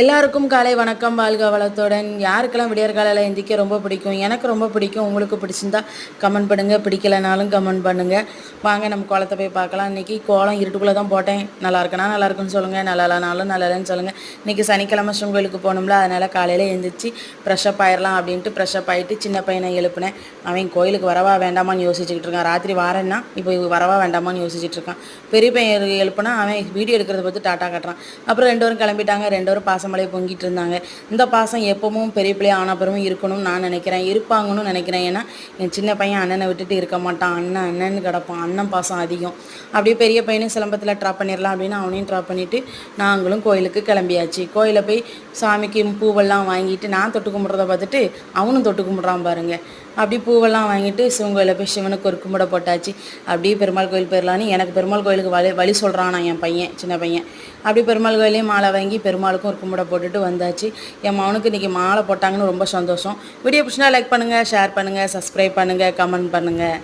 எல்லாருக்கும் காலை வணக்கம் வாழ்க வளத்துடன். யாருக்கெல்லாம் விடியற்காலையில் எந்திக்க ரொம்ப பிடிக்கும்? எனக்கு ரொம்ப பிடிக்கும். உங்களுக்கு பிடிச்சிருந்தா கமெண்ட் பண்ணுங்கள் பிடிக்கலைனாலும் கமெண்ட் பண்ணுங்கள் வாங்க நம்ம கோலத்தை போய் பார்க்கலாம். இன்றைக்கி கோலம் இருட்டுக்குள்ளே தான் போட்டேன். நல்லா இருக்குன்னா நல்லா இருக்குன்னு சொல்லுங்கள் நல்லா இல்லைனாலும் நல்லா இல்லைன்னு சொல்லுங்கள் இன்றைக்கி சனிக்கிழமை சிவன் கோயிலுக்கு போகணும்ல. அதனால் காலையில் எழுந்திரிச்சு ஃப்ரெஷ்அப் ஆயிடலாம் அப்படின்ட்டு ஃப்ரெஷ்அப் ஆகிட்டு சின்ன பையனை எழுப்புனேன். அவன் கோயிலுக்கு வரவா வேண்டாமான்னு யோசிச்சுக்கிட்டு இருக்கான். ராத்திரி வாரேன்னா இப்போ வரவா வேண்டாமான்னு யோசிச்சுட்டு இருக்கான். பெரிய பையன் எழுப்புனா அவன் வீடியோ எடுக்கிறத பார்த்து டாட்டா கட்டுறான். அப்புறம் ரெண்டு பேரும் கிளம்பிட்டாங்க. ரெண்டு பேரும் பாசமலையை பொங்கிட்டு இருந்தாங்க. இந்த பாசம் எப்பவும் பெரிய பிள்ளைய ஆனப்புறமும் இருக்கணும்னு நான் நினைக்கிறேன். இருப்பாங்கன்னு நினைக்கிறேன். ஏன்னா என் சின்ன பையன் அண்ணனை விட்டுட்டு இருக்க மாட்டான். அண்ணன் அண்ணன்னு கிடப்பான். அண்ணன் பாசம் அதிகம். அப்படியே பெரிய பையனும் சிலம்பத்தில் ட்ராப் பண்ணிடலாம் அப்படின்னு அவனையும் ட்ராப் பண்ணிவிட்டு நாங்களும் கோயிலுக்கு கிளம்பியாச்சு. கோயிலில் போய் சாமிக்கு பூவெல்லாம் வாங்கிட்டு நான் தொட்டு கும்பிட்றத பார்த்துட்டு அவனும் தொட்டு கும்பிட்றான் பாருங்க. அப்படி பூவெல்லாம் வாங்கிட்டு சிவன் கோயிலில் போய் சிவனுக்கு ஒரு கும்பிட போட்டாச்சு. அப்படியே பெருமாள் கோயில் போயிடலான்னு எனக்கு பெருமாள் கோயிலுக்கு வழி வழி சொல்கிறான் என் பையன் சின்ன பையன். அப்படி பெருமாள் கோயிலையும் மாலை வாங்கி பெருமாளுக்கும் ஒரு கும்பிட போட்டுட்டு வந்தாச்சு. என் மவனுக்கு இன்றைக்கி மாலை போட்டாங்கன்னு ரொம்ப சந்தோஷம். வீடியோ பிடிச்சினா லைக் பண்ணுங்கள் ஷேர் பண்ணுங்கள் சப்ஸ்கிரைப் பண்ணுங்கள் கமெண்ட் பண்ணுங்கள்